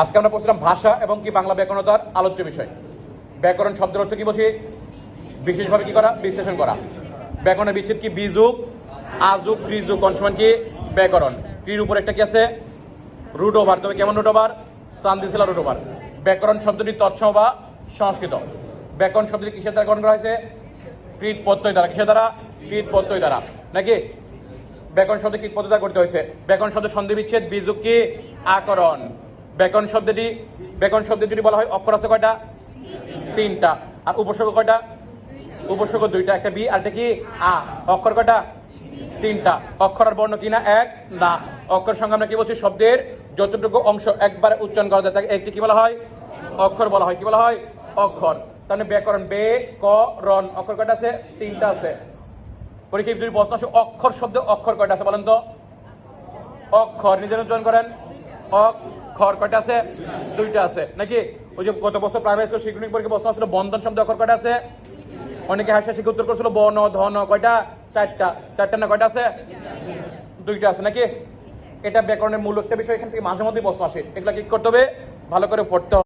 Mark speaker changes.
Speaker 1: আজকে আমরা পড়ছিলাম ভাষা এবং কি বাংলা ব্যাকরণতার আলোচ্য বিষয়। ব্যাকরণ শব্দের অর্থ কি বলছি? বিশেষভাবে কি করা? বিশ্লেষণ করা। ব্যাকরণের বিচ্ছেদ কি? বিযুগ, আযুগ, ত্রিযুগ কোন সমান কি? ব্যাকরণ। ক্রির উপর একটা কি আছে? রুট ওভার। তবে কেমন রুট ওভার? সান্দিশিলা রুট ওভার। ব্যাকরণ শব্দটি তৎসম বা সংস্কৃত। ব্যাকরণ শব্দটি কিসের দ্বারা গঠন করা হয়েছে? কৃত প্রত্যয় দ্বারা। কিসের দ্বারা? কৃত প্রত্যয় দ্বারা। নাকি? ব্যাকরণ শব্দ কৃত প্রত্যয় দ্বারা হয়েছে। ব্যাকরণ শব্দ সন্ধি বিচ্ছেদ বিযুগ কি? আকরণ। ব্যাকরণ শব্দটি ব্যাকরণ শব্দ যদি বলা হয়, অক্ষর আছে কয়টা? তিনটা। আর উপসর্গ কয়টা? উপসর্গ দুইটা, একটা বি আর কি? আ। অক্ষর কয়টা? তিনটা। অক্ষর আর বর্ণ কিনা এক? না। অক্ষর সঙ্গে আমরা কি বলছি? শব্দের যতটুকু অংশ একবারে উচ্চারণ করা যায়, তাকে একটি কি বলা হয়? অক্ষর বলা হয়। কি বলা হয়? অক্ষর। তাহলে ব্যাকরণ বে, ক রন অক্ষর কয়টা আছে? তিনটা আছে। পরীক্ষা যদি প্রশ্ন আসে, অক্ষর শব্দ অক্ষর কয়টা আছে বলেন তো? অক্ষর। নিজের উচ্চারণ করেন। অক্ষর কয়টা আছে? দুইটা আছে। নাকি ওই যে গত বছর প্রাইমারি স্কুল শিক্ষণিক পরীক্ষা প্রশ্ন ছিল বন্ধন শব্দ অক্ষর কয়টা আছে? অনেকে হাসি হাসি উত্তর করেছিল বন ধন কয়টা? চারটা। চারটা না কয়টা আছে? দুইটা আছে। নাকি? এটা ব্যাকরণের মূল একটা বিষয়, এখান থেকে মাঝে মধ্যে প্রশ্ন আসে। এগুলা কি করতে হবে, ভালো করে পড়তে হবে